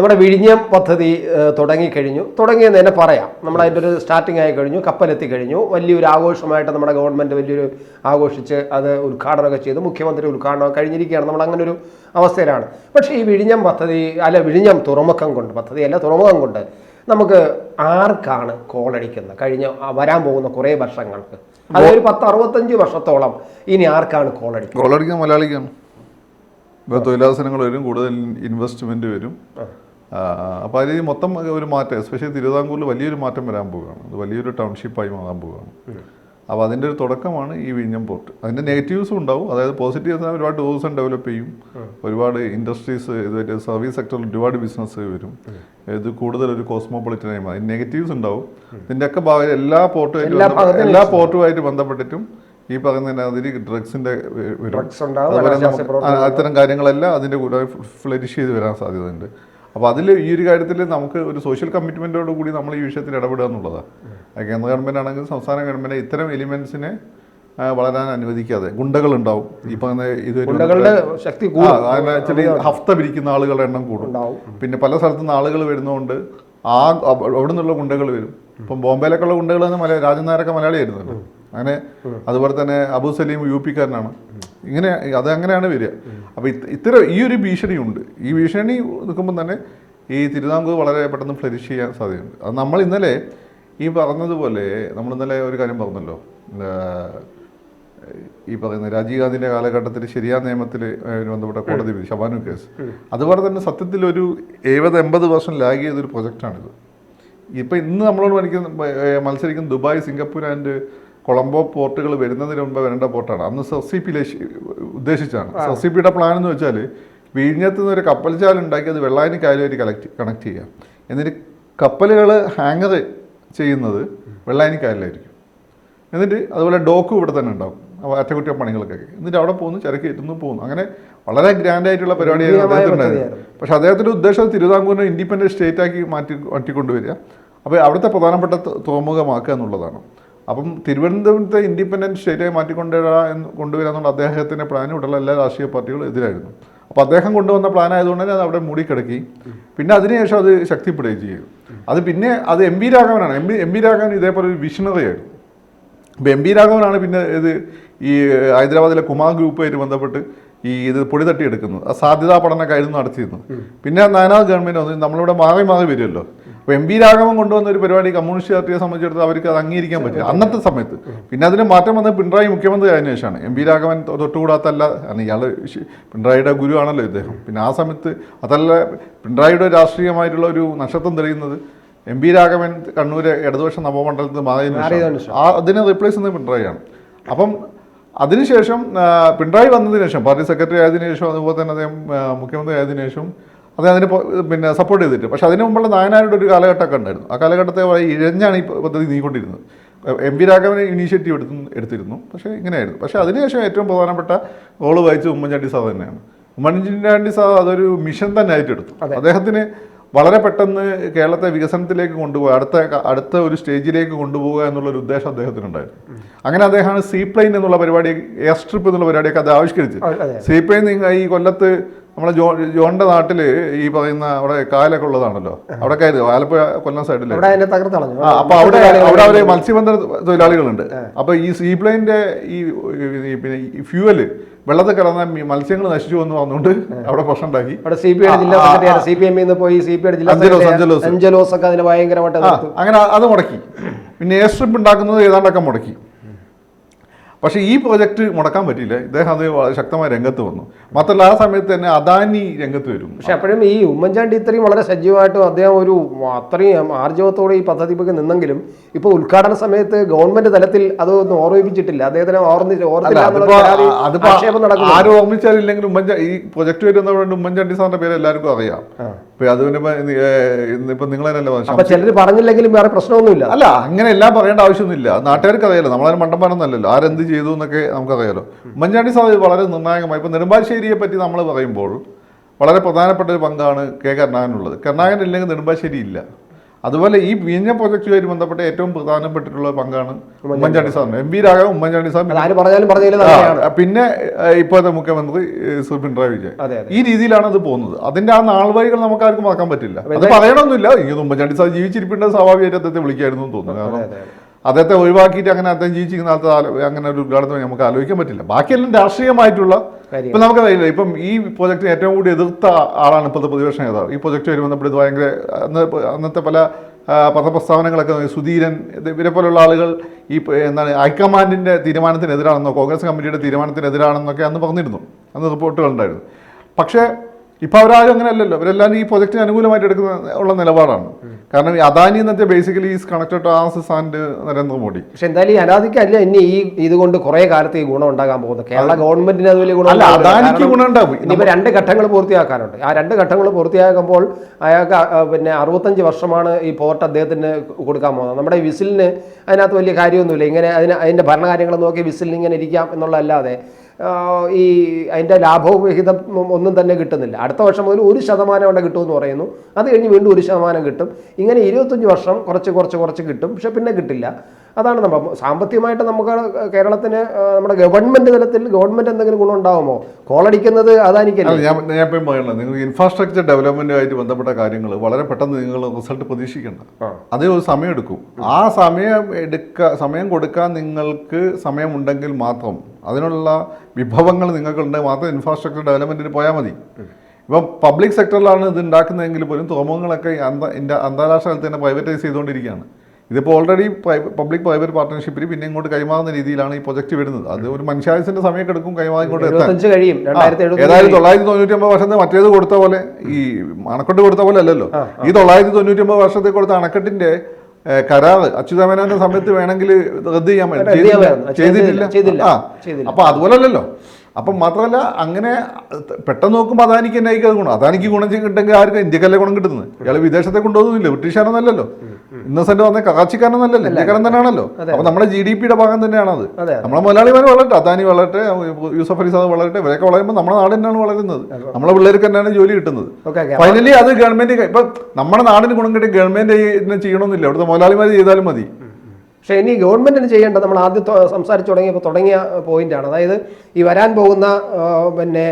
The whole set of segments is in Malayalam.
നമ്മുടെ വിഴിഞ്ഞം പദ്ധതി തുടങ്ങിക്കഴിഞ്ഞു തുടങ്ങിയെന്ന് തന്നെ പറയാം. നമ്മുടെ അതിന്റെ ഒരു സ്റ്റാർട്ടിംഗ് ആയി കഴിഞ്ഞു കപ്പലെത്തി കഴിഞ്ഞു. വലിയൊരു ആഘോഷമായിട്ട് നമ്മുടെ ഗവൺമെന്റ് വലിയൊരു ആഘോഷിച്ച് അത് ഉദ്ഘാടനമൊക്കെ ചെയ്തു. മുഖ്യമന്ത്രി ഉദ്ഘാടനം കഴിഞ്ഞിരിക്കുകയാണ്. നമ്മൾ അങ്ങനെ ഒരു അവസ്ഥയിലാണ്. പക്ഷേ ഈ വിഴിഞ്ഞം പദ്ധതി അല്ല വിഴിഞ്ഞം തുറമുഖം കൊണ്ട് പദ്ധതി അല്ല തുറമുഖം കൊണ്ട് നമുക്ക് ആർക്കാണ് കോളടിക്കുന്നത് കഴിഞ്ഞ വരാൻ പോകുന്ന കുറേ വർഷങ്ങൾക്ക്. അതൊരു പത്ത് അറുപത്തഞ്ച് വർഷത്തോളം ഇനി ആർക്കാണ് കോളടിക്കുന്നത് കോളടിക്കാൻ മലയാളിക്കാണ്. ഇപ്പോൾ തൊഴിലവസരങ്ങൾ വരും കൂടുതൽ ഇൻവെസ്റ്റ്മെന്റ് വരും. അപ്പോൾ അതിൽ മൊത്തം ഒരു മാറ്റം എസ്പെഷ്യലി തിരുവിതാംകൂറിൽ വലിയൊരു മാറ്റം വരാൻ പോവുകയാണ്. അത് വലിയൊരു ടൗൺഷിപ്പായി മാറാൻ പോവുകയാണ്. അപ്പോൾ അതിന്റെ ഒരു തുടക്കമാണ് ഈ വിഴിഞ്ഞം പോർട്ട് അതിന്റെ നെഗറ്റീവ്സും ഉണ്ടാവും. അതായത് പോസിറ്റീവ് എന്നാൽ ഒരുപാട് ടൂറിസം ഡെവലപ്പ് ചെയ്യും. ഒരുപാട് ഇൻഡസ്ട്രീസ് ഇതുമായിട്ട് സർവീസ് സെക്ടറിൽ ഒരുപാട് ബിസിനസ് വരും. ഇത് കൂടുതൽ ഒരു കോസ്മോപൊളിറ്റനായി മാറും നെഗറ്റീവ്സ് ഉണ്ടാവും. ഇതിന്റെയൊക്കെ ഭാഗം എല്ലാ പോർട്ടുമായിട്ട് എല്ലാ പോർട്ടുമായിട്ട് ബന്ധപ്പെട്ടിട്ടും ഈ പറയുന്ന അതിൽ ഡ്രഗ്സിന്റെ അത്തരം കാര്യങ്ങളെല്ലാം അതിന്റെ കൂടെ ഫ്ലരിഷ് ചെയ്ത് വരാൻ സാധ്യതയുണ്ട്. അപ്പോൾ അതിൽ ഈ ഒരു കാര്യത്തിൽ നമുക്ക് ഒരു സോഷ്യൽ കമ്മിറ്റ്മെന്റോട് കൂടി നമ്മൾ ഈ വിഷയത്തിൽ ഇടപെടുക എന്നുള്ളതാണ്. കേന്ദ്ര ഗവൺമെന്റ് ആണെങ്കിൽ സംസ്ഥാന ഗവൺമെന്റ് ഇത്തരം എലിമെന്റ്സിനെ വളരാൻ അനുവദിക്കാതെ ഗുണ്ടകൾ ഉണ്ടാവും. ഇത് ഗുണ്ടകളുടെ ശക്തി കൂടും. ആക്ച്വലി ഹഫ്ത പിരിക്കുന്ന ആളുകളുടെ എണ്ണം കൂടും. പിന്നെ പല സ്ഥലത്തുനിന്ന് ആളുകൾ വരുന്നതുകൊണ്ട് ആ അവ- അവിടെ നിന്നുള്ള ഗുണ്ടകൾ വരും. ഇപ്പം ബോംബെയിലൊക്കെ ഉള്ള ഗുണ്ടകൾ തന്നെ മലയാളി മലയാളിയായിരുന്നു അങ്ങനെ അതുപോലെ തന്നെ അബു സലീം യു പിക്കാരനാണ് ഇങ്ങനെ അത് അങ്ങനെയാണ് വരിക അപ്പോൾ ഇത്തരം ഈ ഒരു ഭീഷണിയുണ്ട് ഈ ഭീഷണി നിൽക്കുമ്പോൾ തന്നെ ഈ തിരുവിതാംകൂർ വളരെ പെട്ടെന്ന് ഫ്ലരിഷ് ചെയ്യാൻ സാധ്യതയുണ്ട്. അത് നമ്മൾ ഇന്നലെ ഈ പറഞ്ഞതുപോലെ നമ്മൾ ഇന്നലെ ഒരു കാര്യം പറഞ്ഞല്ലോ. ഈ പറയുന്ന രാജീവ് ഗാന്ധിന്റെ കാലഘട്ടത്തിൽ ശരിയാ നിയമത്തിൽ ബന്ധപ്പെട്ട കോടതി വിധി ശബാനു കേസ്. അതുപോലെ തന്നെ സത്യത്തിൽ ഒരു എഴുപത് എൺപത് വർഷം ലാഗ് ചെയ്തൊരു പ്രൊജക്റ്റാണിത്. ഇപ്പം ഇന്ന് നമ്മളോട് മത്സരിക്കുന്ന ദുബായ് സിംഗപ്പൂർ ആൻഡ് കൊളംബോ പോർട്ടുകൾ വരുന്നതിന് മുമ്പ് വരേണ്ട പോർട്ടാണ്. അന്ന് പി ഉദ്ദേശിച്ചാണ്. സസിപ്പിയുടെ പിയുടെ പ്ലാൻ എന്ന് വെച്ചാൽ വിഴിഞ്ഞത്ത് നിന്ന് ഒരു കപ്പൽ ചാൽ ഉണ്ടാക്കി അത് വെള്ളായണി കായലുമായിട്ട് കലക്ട് കണക്ട് ചെയ്യാം. എന്നിട്ട് കപ്പലുകൾ ഹാങ്ങർ ചെയ്യുന്നത് വെള്ളായണി കായലിലായിരിക്കും. എന്നിട്ട് അതുപോലെ ഡോക്കും ഇവിടെ തന്നെ ഉണ്ടാവും. അപ്പോൾ അറ്റകുറ്റപ്പണികൾക്കൊക്കെ എന്നിട്ട് അവിടെ പോകുന്നു ചരക്ക് കയറ്റുന്നു പോകുന്നു. അങ്ങനെ വളരെ ഗ്രാൻഡ് ആയിട്ടുള്ള പരിപാടിയായിരുന്നു ഗംഭീരമായ അദ്ദേഹത്തിനുണ്ടായിരുന്നത് പക്ഷെ അദ്ദേഹത്തിന്റെ ഉദ്ദേശം തിരുവിതാംകൂറിനെ ഇൻഡിപെൻഡന്റ് സ്റ്റേറ്റ് ആക്കി മാറ്റി മാറ്റിക്കൊണ്ടുവരിക അപ്പോൾ അവിടുത്തെ പ്രധാനപ്പെട്ട തോമുഖമാക്കുക തുറമുഖമാക്കുക എന്നുള്ളതാണ്. അപ്പം തിരുവനന്തപുരത്തെ ഇൻഡിപെൻഡന്റ് സ്റ്റേറ്റായി മാറ്റിക്കൊണ്ടുവരാ എന്ന് കൊണ്ടുവരിക എന്നുള്ള അദ്ദേഹത്തിന്റെ പ്ലാനും ഇവിടെയുള്ള എല്ലാ രാഷ്ട്രീയ പാർട്ടികളും എതിരായിരുന്നു. അപ്പോൾ അദ്ദേഹം കൊണ്ടുവന്ന പ്ലാൻ ആയതുകൊണ്ട് തന്നെ അത് അവിടെ മൂടിക്കിടക്കി പിന്നെ അതിനുശേഷം അത് ശക്തിപ്പെടുകയും ചെയ്തു. അത് പിന്നെ അത് എം വി രാഘവനാണ്. M V M V Raghavan ഇതേപോലെ ഒരു വിഷണറി ആയിരുന്നു. ഇപ്പം എം വി രാഘവനാണ് പിന്നെ ഇത് ഈ ഹൈദരാബാദിലെ കുമാർ ഗ്രൂപ്പുമായിട്ട് ബന്ധപ്പെട്ട് ഈ ഇത് പൊടി തട്ടിയെടുക്കുന്നത് ആ സാധ്യതാ പഠനമൊക്കെയായിരുന്നു നടത്തിയിരുന്നു. പിന്നെ നാനാ ഗവൺമെന്റ് വന്നു നമ്മളിവിടെ മാറി മാറി വരുമല്ലോ അപ്പോൾ എം പി രാഘവൻ കൊണ്ടുവന്ന ഒരു പരിപാടി കമ്മ്യൂണിസ്റ്റ് പാർട്ടിയെ സംബന്ധിച്ചിടത്തോളം അവർക്ക് അത് അംഗീകരിക്കാൻ പറ്റില്ല. അന്നത്തെ സമയത്ത്. പിന്നെ അതിന് മാറ്റം വന്നത് പിണറായി മുഖ്യമന്ത്രി ആയതിനു ശേഷമാണ്. എം പി രാഘവൻ തൊട്ടുകൂടാത്തല്ല കാരണം ഇയാൾ പിണറായിയുടെ ഗുരുവാണല്ലോ ഇദ്ദേഹം. പിന്നെ ആ സമയത്ത് അതല്ല പിണറായിയുടെ രാഷ്ട്രീയമായിട്ടുള്ള ഒരു നക്ഷത്രം തെളിയുന്നത് എം പി രാഘവൻ കണ്ണൂര് ഇടതുപക്ഷ നവമണ്ഡലത്തിൽ മാറിയതിനു ആ അതിനെ റീപ്ലേസ് ചെയ്യുന്നത് പിണറായിയാണ്. അപ്പം അതിനുശേഷം പിണറായി വന്നതിന് ശേഷം പാർട്ടി സെക്രട്ടറി ആയതിനു ശേഷം അതുപോലെ തന്നെ അദ്ദേഹം മുഖ്യമന്ത്രി ആയതിനു ശേഷം അദ്ദേഹം അതിന് പിന്നെ സപ്പോർട്ട് ചെയ്തിട്ട്. പക്ഷേ അതിന് മുമ്പുള്ള നായനാരുടെ ഒരു കാലഘട്ടമൊക്കെ ഉണ്ടായിരുന്നു. ആ കാലഘട്ടത്തെ ഇഴഞ്ഞാണ് ഈ പദ്ധതി നീങ്ങിക്കൊണ്ടിരുന്നത്. എം വി രാഘവനെ ഇനീഷ്യേറ്റീവ് എടുത്തു എടുത്തിരുന്നു. പക്ഷേ ഇങ്ങനെയായിരുന്നു. പക്ഷേ അതിനുശേഷം ഏറ്റവും പ്രധാനപ്പെട്ട റോൾ വഹിച്ചത് ഉമ്മൻചാണ്ടി സാർ തന്നെയാണ്. ഉമ്മൻചാണ്ടി സാർ അതൊരു മിഷൻ തന്നെ ആയിട്ട് എടുത്തു അദ്ദേഹത്തിന് വളരെ പെട്ടെന്ന് കേരളത്തെ വികസനത്തിലേക്ക് കൊണ്ടുപോകുക അടുത്ത അടുത്ത ഒരു സ്റ്റേജിലേക്ക് കൊണ്ടുപോകുക എന്നുള്ളൊരു ഉദ്ദേശം അദ്ദേഹത്തിനുണ്ടായിരുന്നു. അങ്ങനെ അദ്ദേഹമാണ് സീ പ്ലെയിൻ എന്നുള്ള പരിപാടി എയർ സ്ട്രിപ്പ് എന്നുള്ള പരിപാടിയൊക്കെ അത് ആവിഷ്കരിച്ചത്. സീപ്ലെയിൻ സീ പ്ലെയിൻ ഈ കൊല്ലത്ത് നമ്മളെ ജോ ജോണിന്റെ നാട്ടിൽ ഈ പറയുന്ന അവിടെ കായലൊക്കെ ഉള്ളതാണല്ലോ. അവിടെ കയറി ആലപ്പുഴ കൊല്ലം സൈഡിൽ. അപ്പൊ അവിടെ അവിടെ അവർ മത്സ്യബന്ധന തൊഴിലാളികളുണ്ട്. അപ്പൊ ഈ സീ പ്ലെയിന്റെ ഈ പിന്നെ ഫ്യൂവൽ വെള്ളത്തിൽ കിടന്ന മത്സ്യങ്ങൾ നശിച്ചു എന്ന് പറഞ്ഞുകൊണ്ട് അവിടെ പ്രശ്നം ഉണ്ടാക്കി അങ്ങനെ അത് മുടക്കി. പിന്നെ എയർ സ്ട്രിപ്പ് ഉണ്ടാക്കുന്നത് ഏതാണ്ടൊക്കെ മുടക്കി. പക്ഷേ ഈ പ്രോജക്റ്റ് മുടക്കാൻ പറ്റിയില്ല. ഇദ്ദേഹം അത് വളരെ ശക്തമായ രംഗത്ത് വന്നു. മാത്രമല്ല ആ സമയത്ത് തന്നെ അദാനി രംഗത്ത് വരും പക്ഷെ അപ്പോഴും ഈ ഉമ്മൻചാണ്ടി ഇത്രയും വളരെ സജീവമായിട്ടും അദ്ദേഹം ഒരു അത്രയും ആർജവത്തോടെ ഈ പദ്ധതി പദ്ധതിക്ക് നിന്നെങ്കിലും ഇപ്പൊ ഉദ്ഘാടന സമയത്ത് ഗവൺമെന്റ് തലത്തിൽ അതൊന്നും ഓർമ്മിപ്പിച്ചിട്ടില്ല. അദ്ദേഹത്തിന് ഓർമ്മിച്ചില്ല ആരും ഓർമ്മിച്ചാലില്ലെങ്കിൽ ഉമ്മൻചാണ്ടി ഈ പ്രൊജക്ട് വരുന്നതുകൊണ്ട് ഉമ്മൻചാണ്ടി സാറിന്റെ പേര് എല്ലാവർക്കും അറിയാം. ഇന്നിപ്പോ അപ്പൊ ചിലർ പറഞ്ഞില്ലെങ്കിലും വേറെ പ്രശ്നമൊന്നുമില്ല. അല്ല അങ്ങനെ എല്ലാം പറയേണ്ട ആവശ്യമൊന്നുമില്ല. നാട്ടുകാർക്ക് അറിയാലോ നമ്മളതിന് മണ്ടന്മാരൊന്നല്ലല്ലോ ആരെന്ത് ചെയ്തു എന്നൊക്കെ നമുക്കറിയാലോ. ഉമ്മൻചാണ്ടി സാഹിബ് വളരെ നിർണായകമായി ഇപ്പൊ നെടുമ്പാശ്ശേരിയെ പറ്റി നമ്മൾ പറയുമ്പോൾ വളരെ പ്രധാനപ്പെട്ട ഒരു പങ്കാണ് കെ കരുണാകനുള്ളത് കരുണാകൻ ഇല്ലെങ്കിൽ നെടുമ്പാശ്ശേരി ഇല്ല. അതുപോലെ ഈ വിഴിഞ്ഞ പ്രൊജക്റ്റുമായി ബന്ധപ്പെട്ട ഏറ്റവും പ്രധാനപ്പെട്ടിട്ടുള്ള പങ്കാണ് ഉമ്മൻചാണ്ടി സാറിന്. M P Raghavan Oommen Chandy sir പിന്നെ ഇപ്പോഴത്തെ മുഖ്യമന്ത്രി ശ്രീ പിണറായി വിജയൻ. ഈ രീതിയിലാണ് അത് പോകുന്നത്. അതിന്റെ ആ നാൾവഴികൾ നമുക്ക് ആർക്കും മറക്കാൻ പറ്റില്ല. അത് പറയണമെന്നില്ല ഇങ്ങനെ ഉമ്മൻചാണ്ടി സാർ ജീവിച്ചിരിപ്പിന്റെ സ്വാഭാവികമായിട്ട് അദ്ദേഹത്തെ വിളിക്കായിരുന്നു തോന്നുന്നു. കാരണം. അദ്ദേഹത്തെ ഒഴിവാക്കിയിട്ട് അങ്ങനെ അദ്ദേഹം ജീവിച്ചിരിക്കുന്ന ആൾക്ക് അങ്ങനെ ഒരു ഉദ്ഘാടനം നമുക്ക് ആലോചിക്കാൻ പറ്റില്ല. ബാക്കിയെല്ലാം രാഷ്ട്രീയമായിട്ടുള്ള ഇപ്പം നമുക്കറിയില്ല ഇപ്പം ഈ പ്രൊജക്ട് ഏറ്റവും കൂടി എതിർത്ത ആളാണ് ഇപ്പോഴത്തെ പ്രതിപക്ഷ നേതാവ്. ഈ നമ്മൾ ഇത് ഭയങ്കര അന്ന് അന്നത്തെ പല പത്രപ്രസ്താവനകളൊക്കെ സുധീരൻ ഇവരെ പോലുള്ള ആളുകൾ ഈ എന്താണ് ഹൈക്കമാൻഡിന്റെ തീരുമാനത്തിനെതിരാണെന്നോ കോൺഗ്രസ് കമ്മിറ്റിയുടെ തീരുമാനത്തിനെതിരാണെന്നൊക്കെ അന്ന് പറഞ്ഞിരുന്നു. അന്ന് റിപ്പോർട്ടുകൾ ഉണ്ടായിരുന്നു. പക്ഷേ ഇപ്പൊ അവരാരും അങ്ങനെ അല്ലല്ലോ അവരെല്ലാം ഈ പ്രൊജക്ടിന് അനുകൂലമായിട്ട് എടുക്കുന്ന ഉള്ള നിലപാടാണ്. കാരണം ഈ അദാനി എന്നത്തെ ബേസിക്കലി ഈസ് കണക്റ്റഡ് ടു ആസിസ് ആൻഡ് നരേന്ദ്രമോദി പക്ഷെ എന്തായാലും ഈ അനാദിക്കല്ല ഇനി ഈ ഇതുകൊണ്ട് കുറെ കാലത്ത് ഈ ഗുണം ഉണ്ടാകാൻ പോകുന്നത് കേരള ഗവൺമെന്റിന് അത് വലിയ ഗുണം. അദാനിക്ക് ഗുണം ഉണ്ടാവും. ഇനിയിപ്പോ രണ്ട് ഘട്ടങ്ങൾ പൂർത്തിയാക്കാനുണ്ട്. ആ രണ്ട് ഘട്ടങ്ങൾ പൂർത്തിയാക്കുമ്പോൾ അയാൾക്ക് പിന്നെ അറുപത്തഞ്ച് വർഷമാണ് ഈ പോർട്ട് അദ്ദേഹത്തിന് കൊടുക്കാൻ പോകുന്നത്. നമ്മുടെ വിസിലിന് അതിനകത്ത് വലിയ കാര്യമൊന്നുമില്ല. ഇങ്ങനെ അതിന് അതിന്റെ ഭരണകാര്യങ്ങൾ നോക്കി വിസിലിന് ഇങ്ങനെ ഇരിക്കാം എന്നുള്ളതല്ലാതെ ഈ അതിന്റെ ലാഭവും വിഹിതം ഒന്നും തന്നെ കിട്ടുന്നില്ല. അടുത്ത വർഷം മുതൽ ഒരു ശതമാനം അവിടെ കിട്ടുമെന്ന് പറയുന്നു. അത് കഴിഞ്ഞ് വീണ്ടും ഒരു ശതമാനം കിട്ടും. ഇങ്ങനെ ഇരുപത്തഞ്ച് വർഷം കുറച്ച് കുറച്ച് കുറച്ച് കിട്ടും. പക്ഷെ പിന്നെ കിട്ടില്ല. അതാണ് നമ്മൾ സാമ്പത്തികമായിട്ട് നമുക്ക് കേരളത്തിന് നമ്മുടെ ഗവൺമെന്റ് തലത്തിൽ ഗവൺമെന്റ് എന്തെങ്കിലും ഗുണം ഉണ്ടാവുമോ? കോളടിക്കുന്നത് അതായിരിക്കും ഞാൻ ഞാൻ പറയുന്നത് നിങ്ങൾ ഇൻഫ്രാസ്ട്രക്ചർ ഡെവലപ്മെന്റുമായിട്ട് ബന്ധപ്പെട്ട കാര്യങ്ങൾ വളരെ പെട്ടെന്ന് നിങ്ങൾ റിസൾട്ട് പ്രതീക്ഷിക്കേണ്ട. അതേ ഒരു സമയം എടുക്കും ആ സമയം എടുക്ക സമയം കൊടുക്കാൻ നിങ്ങൾക്ക് സമയമുണ്ടെങ്കിൽ മാത്രം അതിനുള്ള വിഭവങ്ങൾ നിങ്ങൾക്കുണ്ടെങ്കിൽ മാത്രം ഇൻഫ്രാസ്ട്രക്ചർ ഡെവലപ്മെന്റിന് പോയാൽ മതി. ഇപ്പം പബ്ലിക് സെക്ടറിലാണ് ഇത് ഉണ്ടാക്കുന്നതെങ്കിൽ പോലും തുറമുഖങ്ങളൊക്കെ അന്ത അന്താരാഷ്ട്ര തലത്തിൽ തന്നെ പ്രൈവറ്റൈസ് ചെയ്തുകൊണ്ടിരിക്കുകയാണ്. ഇതിപ്പോൾ ഓൾറെഡി പബ്ലിക് പ്രൈവറ്റ് പാർട്ട്ണർഷിപ്പിൽ പിന്നെ ഇങ്ങോട്ട് കൈമാറുന്ന രീതിയിലാണ് ഈ പ്രൊജക്ട് വരുന്നത്. അത് ഒരു മനുഷ്യായുസിന്റെ സമയം എടുക്കും കൈമാറി രണ്ടായിരത്തി ഏതായാലും തൊള്ളായിരത്തി തൊണ്ണൂറ്റി ഒമ്പത് വർഷത്തെ മറ്റേത് കൊടുത്ത പോലെ ഈ അണക്കെട്ട് കൊടുത്ത പോലെ അല്ലല്ലോ. ഈ തൊള്ളായിരത്തി തൊണ്ണൂറ്റി ഒമ്പത് വർഷത്തെ കൊടുത്ത അണക്കെട്ടിന്റെ കരാർ കരാറ് അച്യുതാമേനോന്റെ സമയത്ത് വേണമെങ്കിൽ റദ്ദ് ചെയ്യാൻ പറ്റും. ചെയ്തിട്ടില്ല. ആ അപ്പൊ അതുപോലെ അല്ലല്ലോ. അപ്പം മാത്രമല്ല അങ്ങനെ പെട്ടെന്ന് നോക്കുമ്പോൾ അതാനിക്ക് തന്നെ അത് ഗുണം? അതാനിക്ക് ഗുണം കിട്ടുമെങ്കിൽ ആർക്കും? ഇന്ത്യക്കല്ലേ ഗുണം കിട്ടുന്നത്? ഇയാൾ വിദേശത്തെ കൊണ്ടുപോകുന്നില്ല. ബ്രിട്ടീഷുകാരനല്ലല്ലോ ഇന്നസെന്റ് വന്ന കറാച്ചിക്കാരനല്ലല്ലോ ഇന്ത്യക്കാരൻ തന്നെയാണല്ലോ. അപ്പൊ നമ്മുടെ ജി ഡി പിയുടെ ഭാഗം തന്നെയാണ് അത്. നമ്മളെ മലയാളിമാർ വളരട്ടെ അദാനി വളരട്ടെ യൂസഫ് അലി സാദ് വളരട്ടെ ഇവരൊക്കെ വളരുമ്പോൾ നമ്മുടെ നാട് തന്നെയാണ് വളരുന്നത്. നമ്മളെ പിള്ളേർക്ക് തന്നെയാണ് ജോലി കിട്ടുന്നത്. ഫൈനലി അത് ഗവൺമെന്റ് ഇപ്പൊ നമ്മുടെ നാടിന് ഗുണം കിട്ടി ഗവൺമെന്റ് ചെയ്യണമെന്നില്ല അവിടുത്തെ മുതലാളിമാർ ചെയ്താലും മതി. പക്ഷേ ഇനി ഗവൺമെന്റിന് ചെയ്യേണ്ടത് നമ്മൾ ആദ്യം സംസാരിച്ചു തുടങ്ങിയപ്പോൾ തുടങ്ങിയ പോയിന്റാണ് അതായത് ഈ വരാൻ പോകുന്ന പിന്നെ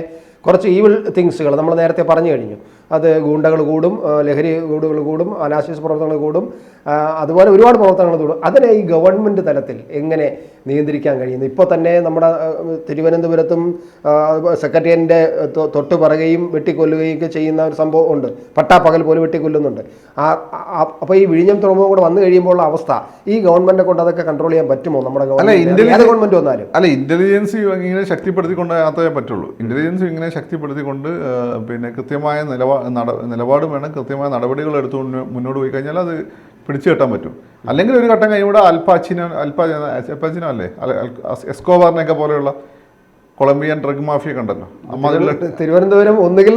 കുറച്ച് ഈവിൾ തിങ്സുകൾ നമ്മൾ നേരത്തെ പറഞ്ഞു കഴിഞ്ഞു. അത് ഗൂണ്ടകൾ കൂടും ലഹരി കൂടുകൾ കൂടും അനാശിസ് പ്രവർത്തനങ്ങൾ കൂടും അതുപോലെ ഒരുപാട് പ്രവർത്തനങ്ങൾ കൂടും. അതിനെ ഈ ഗവൺമെന്റ് തലത്തിൽ എങ്ങനെ നിയന്ത്രിക്കാൻ കഴിയുന്നു? ഇപ്പോൾ തന്നെ നമ്മുടെ തിരുവനന്തപുരത്തും സെക്രട്ടേറിയറ്റിന്റെ തൊട്ട് പറയുകയും വെട്ടിക്കൊല്ലുകയും ഒക്കെ ചെയ്യുന്ന ഒരു സംഭവം ഉണ്ട്. പട്ടാപ്പകൽ പോലും വെട്ടിക്കൊല്ലുന്നുണ്ട്. ആ അപ്പോൾ ഈ വിഴിഞ്ഞം തുറമുഖം കൂടെ വന്നു കഴിയുമ്പോൾ അവസ്ഥ ഈ ഗവൺമെന്റിനെ കൊണ്ട് അതൊക്കെ കൺട്രോൾ ചെയ്യാൻ പറ്റുമോ? നമ്മുടെ ഗവൺമെന്റ് വന്നാലും. അല്ല ഇന്റലിജൻസ് ഇങ്ങനെ ശക്തിപ്പെടുത്തിക്കൊണ്ട് മാത്രമേ പറ്റുള്ളൂ. ഇന്റലിജൻസ് ഇങ്ങനെ ശക്തിപ്പെടുത്തിക്കൊണ്ട് പിന്നെ കൃത്യമായ നിലപാ നട നിലപാട് വേണം. കൃത്യമായ നടപടികൾ എടുത്തുകൊണ്ട് മുന്നോട്ട് പോയി കഴിഞ്ഞാൽ അത് പിടിച്ചു കെട്ടാൻ പറ്റും. അല്ലെങ്കിൽ ഒരു ഘട്ടം കഴിയുമ്പോൾ അൽപാച്ചിനോ അൽപാ അൽപാച്ചിനോ അല്ലേ? എസ്കോബാറിനെയൊക്കെ പോലെയുള്ള കൊളംബിയൻ ഡ്രഗ് മാഫിയ കണ്ടല്ലോ. തിരുവനന്തപുരം ഒന്നുകിൽ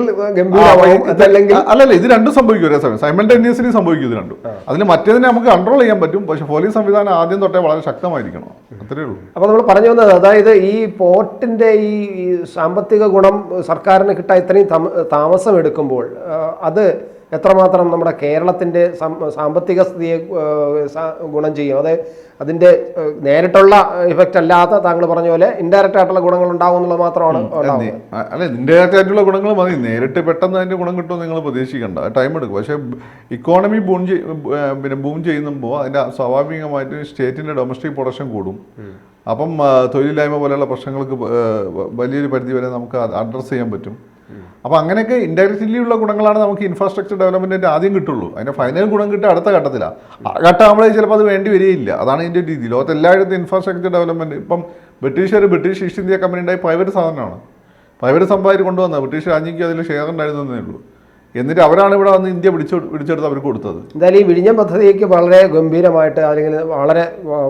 അല്ലല്ല ഇത് രണ്ടും സംഭവിക്കും ഒരേ സമയം. സൈമൾട്ടേനിയസ്ലി സംഭവിക്കും ഇത് രണ്ടും. അതിന് മറ്റേതിനെ നമുക്ക് കൺട്രോൾ ചെയ്യാൻ പറ്റും. പക്ഷെ പോലീസ് സംവിധാനം ആദ്യം തൊട്ടേ വളരെ ശക്തമായിരിക്കണം. അത്രേ ഉള്ളൂ. അപ്പോൾ നമ്മൾ പറഞ്ഞു വന്നത് അതായത് ഈ പോർട്ടിന്റെ ഈ സാമ്പത്തിക ഗുണം സർക്കാരിന് കിട്ടാൻ ഇത്രയും താമസം എടുക്കുമ്പോൾ അത് എത്രമാത്രം നമ്മുടെ കേരളത്തിന്റെ സാമ്പത്തിക സ്ഥിതിയെ ഗുണം ചെയ്യും. അത് അതിന്റെ നേരിട്ടുള്ള ഇഫക്റ്റ് അല്ലാത്ത താങ്കൾ പറഞ്ഞ പോലെ ഇൻഡയറക്റ്റ് ആയിട്ടുള്ള ഗുണങ്ങൾ ഉണ്ടാവും എന്നുള്ളത് മാത്രമാണ് അല്ലെ ഇൻഡയറക്റ്റ് ആയിട്ടുള്ള ഗുണങ്ങൾ മതി. നേരിട്ട് പെട്ടെന്ന് അതിന്റെ ഗുണം കിട്ടുമെന്ന് നിങ്ങൾ പ്രതീക്ഷിക്കേണ്ട. ടൈം എടുക്കും. പക്ഷേ ഇക്കോണമി ബൂം പിന്നെ ബൂം ചെയ്യുമ്പോൾ അതിന്റെ സ്വാഭാവികമായിട്ട് സ്റ്റേറ്റിന്റെ ഡൊമസ്റ്റിക് പ്രൊഡക്ഷൻ കൂടും. അപ്പം തൊഴിലില്ലായ്മ പോലെയുള്ള പ്രശ്നങ്ങൾക്ക് വലിയൊരു പരിധി വരെ നമുക്ക് അഡ്രസ്സ് ചെയ്യാൻ പറ്റും. അപ്പോൾ അങ്ങനെയൊക്കെ ഇൻഡയറക്റ്റ്ലി ഉള്ള ഗുണങ്ങളാണ് നമുക്ക് ഇൻഫ്രാസ്ട്രക്ചർ ഡെവലപ്മെന്റിന്റെ ആദ്യം കിട്ടുള്ളൂ. അതിന്റെ ഫൈനൽ ഗുണം കിട്ടുക അടുത്ത ഘട്ടത്തിലാണ് ആ ഘട്ടമാകുമ്പോഴേ ചിലപ്പോൾ അത് വേണ്ടി വരികയില്ല. അതാണ് ഇതിന്റെ രീതി. ലോകത്ത് എല്ലായിടത്തും ഇൻഫ്രാസ്ട്രക്ചർ ഡെവലപ്മെന്റ് ഇപ്പം ബ്രിട്ടീഷുകാർ ബ്രിട്ടീഷ് ഈസ്റ്റ് ഇന്ത്യ കമ്പനി ഉണ്ടായി പ്രൈവറ്റ് സാധനമാണ്. പ്രൈവറ്റ് സമ്പാദിച്ച് കൊണ്ടുവന്നത്. ബ്രിട്ടീഷ് രാജ്ഞിക്ക് അതിൽ ഷെയർ ഉണ്ടായിരുന്നേ ഉള്ളൂ. എന്നിട്ട് അവരാണ് ഇവിടെ വന്ന് ഇന്ത്യ പിടിച്ചു പിടിച്ചെടുത്ത് അവർക്ക് കൊടുത്തത്. എന്തായാലും ഈ വിഴിഞ്ഞം പദ്ധതിക്ക് വളരെ ഗംഭീരമായിട്ട് അല്ലെങ്കിൽ വളരെ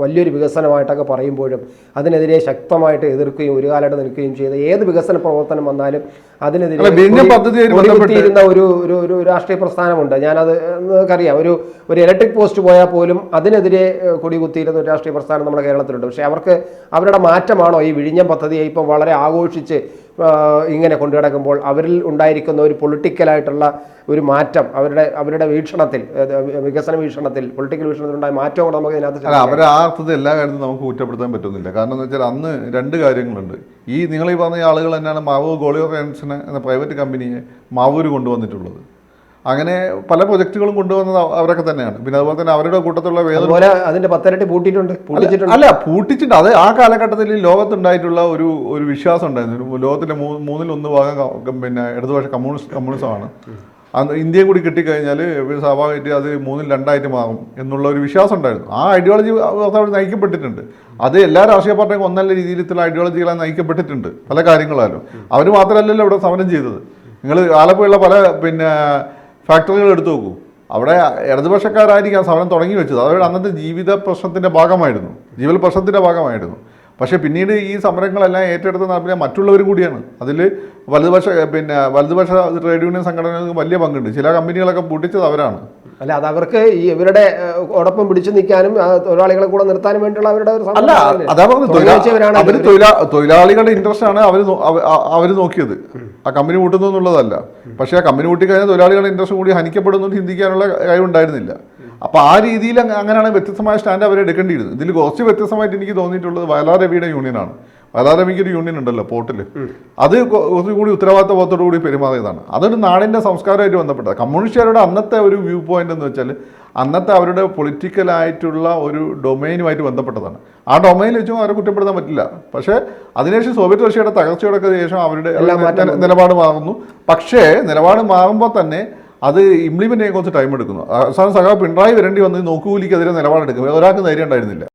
വലിയൊരു വികസനമായിട്ടൊക്കെ പറയുമ്പോഴും അതിനെതിരെ ശക്തമായിട്ട് എതിർക്കുകയും ഒരു കാലമായിട്ട് നിൽക്കുകയും ചെയ്ത ഏത് വികസന പ്രവർത്തനം വന്നാലും അതിനെതിരെ വിഴിഞ്ഞം കുത്തിയിരുന്ന ഒരു ഒരു ഒരു രാഷ്ട്രീയ പ്രസ്ഥാനമുണ്ട്. ഞാനത് നിങ്ങൾക്കറിയാം. ഒരു ഒരു ഇലക്ട്രിക് പോസ്റ്റ് പോയാൽ പോലും അതിനെതിരെ ഏഹ്, കൊടി കുത്തിയിരുന്ന ഒരു രാഷ്ട്രീയ പ്രസ്ഥാനം നമ്മുടെ കേരളത്തിലുണ്ട്. പക്ഷേ അവർക്ക് അവരുടെ മാറ്റമാണോ ഈ വിഴിഞ്ഞം പദ്ധതിയെ ഇപ്പം വളരെ ആഘോഷിച്ച് ഇങ്ങനെ കൊണ്ടു നടക്കുമ്പോൾ അവരിൽ ഉണ്ടായിരിക്കുന്ന ഒരു പൊളിറ്റിക്കലായിട്ടുള്ള ഒരു മാറ്റം അവരുടെ അവരുടെ വീക്ഷണത്തിൽ വികസന വീക്ഷണത്തിൽ പൊളിറ്റിക്കൽ വീക്ഷണത്തിൽ ഉണ്ടായ മാറ്റം കൂടെ നമുക്ക് ഇതിനകത്ത് അവരെ ആ അർത്ഥത്തിൽ എല്ലാ കാര്യത്തിലും നമുക്ക് കുറ്റപ്പെടുത്താൻ പറ്റുന്നില്ല. കാരണം എന്ന് വെച്ചാൽ അന്ന് രണ്ട് കാര്യങ്ങളുണ്ട്. ഈ നിങ്ങൾ ഈ പറഞ്ഞ ആളുകൾ തന്നെയാണ് മാവൂർ ഗോളിയോ ആൻഡ്സിന് എന്ന പ്രൈവറ്റ് കമ്പനിയെ മാവൂർ കൊണ്ടുവന്നിട്ടുള്ളത്. അങ്ങനെ പല പ്രൊജക്ടുകളും കൊണ്ടുവന്നത് അവ- അവരൊക്കെ തന്നെയാണ്. പിന്നെ അതുപോലെ തന്നെ അവരുടെ കൂട്ടത്തിലുള്ള വേദന അതിന്റെ പത്തരട്ടി പൂട്ടിയിട്ടുണ്ട് അല്ല പൂട്ടിച്ചിട്ട് അത് ആ കാലഘട്ടത്തിൽ ലോകത്തുണ്ടായിട്ടുള്ള ഒരു ഒരു വിശ്വാസം ഉണ്ടായിരുന്നു. ലോകത്തിന്റെ മൂന്നിൽ ഒന്ന് ഭാഗം പിന്നെ ഇടതുപക്ഷ കമ്മ്യൂണിസ്റ്റ് കമ്മ്യൂണിസമാണ്. അന്ന് ഇന്ത്യയും കൂടി കിട്ടിക്കഴിഞ്ഞാൽ സ്വാഭാവികമായിട്ട് അത് മൂന്നിൽ രണ്ടായിട്ട് മാറും എന്നുള്ള ഒരു വിശ്വാസം ഉണ്ടായിരുന്നു. ആ ഐഡിയോളജി അവിടെ നയിക്കപ്പെട്ടിട്ടുണ്ട്. അത് എല്ലാ രാഷ്ട്രീയ പാർട്ടികളും ഒന്നല്ല രീതിയിലുള്ള ഐഡിയോളജികളാണ് നയിക്കപ്പെട്ടിട്ടുണ്ട് പല കാര്യങ്ങളാലും. അവർ മാത്രമല്ലല്ലോ ഇവിടെ സമരം ചെയ്തത്. നിങ്ങൾ ആലപ്പുഴയുള്ള പല പിന്നെ ഫാക്ടറികൾ എടുത്തു നോക്കൂ. അവിടെ ഇടതുപക്ഷക്കാരായിരിക്കാം സമരം തുടങ്ങി വെച്ചത്. അവരുടെ അന്നത്തെ ജീവിത പ്രശ്നത്തിന്റെ ഭാഗമായിരുന്നു. ജീവിത പ്രശ്നത്തിന്റെ ഭാഗമായിരുന്നു. പക്ഷേ പിന്നീട് ഈ സമരങ്ങളെല്ലാം ഏറ്റെടുത്ത് നടപ്പിലെ മറ്റുള്ളവർ കൂടിയാണ്. അതിൽ വലതുപക്ഷ പിന്നെ വലതുപക്ഷ ട്രേഡ് യൂണിയൻ സംഘടനകൾക്ക് വലിയ പങ്കുണ്ട്. ചില കമ്പനികളൊക്കെ പൂട്ടിച്ചത് അവരാണ്. അല്ല അത് അവർക്ക് ഈ ഇവരുടെ ഒടപ്പം പിടിച്ചു നിൽക്കാനും തൊഴിലാളികളെ കൂടെ നിർത്താനും വേണ്ടിയുള്ള അവരുടെ അല്ല? അതാ പറഞ്ഞത്. അവർ തൊഴിലാളികളുടെ ഇൻട്രസ്റ്റ് ആണ് അവർ അവർ നോക്കിയത്. ആ കമ്പനി കൂട്ടുന്നു എന്നുള്ളതല്ല. പക്ഷേ ആ കമ്പനി കൂട്ടി കഴിഞ്ഞാൽ തൊഴിലാളികളുടെ ഇൻട്രസ്റ്റ് കൂടി ഹനിക്കപ്പെടുന്നു ചിന്തിക്കാനുള്ള കഴിവുണ്ടായിരുന്നില്ല. അപ്പോൾ ആ രീതിയിൽ അങ്ങനെയാണ് വ്യത്യസ്തമായ സ്റ്റാൻഡ് അവർ എടുക്കേണ്ടിയിരുന്നത്. ഇതിൽ കുറച്ച് വ്യത്യസ്തമായിട്ട് എനിക്ക് തോന്നിയിട്ടുള്ളത് വയലാർ രവിയുടെ യൂണിയനാണ് വയലാർ രവിക്ക് ഒരു യൂണിയൻ ഉണ്ടല്ലോ പോർട്ടിൽ അത് കുറച്ചുകൂടി കുറച്ചും കൂടി പെരുമാറിയതാണ് അതൊരു നാടിന്റെ സംസ്കാരമായിട്ട് ബന്ധപ്പെട്ടത് കമ്മ്യൂണിസ്റ്റുകാരുടെ അന്നത്തെ ഒരു വ്യൂ പോയിന്റ് എന്ന് വെച്ചാൽ അന്നത്തെ അവരുടെ പൊളിറ്റിക്കലായിട്ടുള്ള ഒരു ഡൊമൈനുമായിട്ട് ബന്ധപ്പെട്ടതാണ്. ആ ഡൊമൈനിൽ വെച്ചും അവരെ കുറ്റപ്പെടുത്താൻ പറ്റില്ല. പക്ഷേ അതിനുശേഷം സോവിയറ്റ് റഷ്യയുടെ തകർച്ചയോടൊക്കെ ശേഷം അവരുടെ നിലപാട് മാറുന്നു. പക്ഷേ നിലപാട് മാറുമ്പോൾ തന്നെ അത് ഇംപ്ലിമെന്റ് ചെയ്യാൻ കുറച്ച് ടൈം എടുക്കുന്നു. അവസാനം സഖാവ് പിണറായി വരേണ്ടി വന്ന് നോക്കുകൂലിക്കെതിരെ നിലപാടെടുക്കും ഒരാൾക്ക് ധൈര്യം ഉണ്ടായിരുന്നില്ല.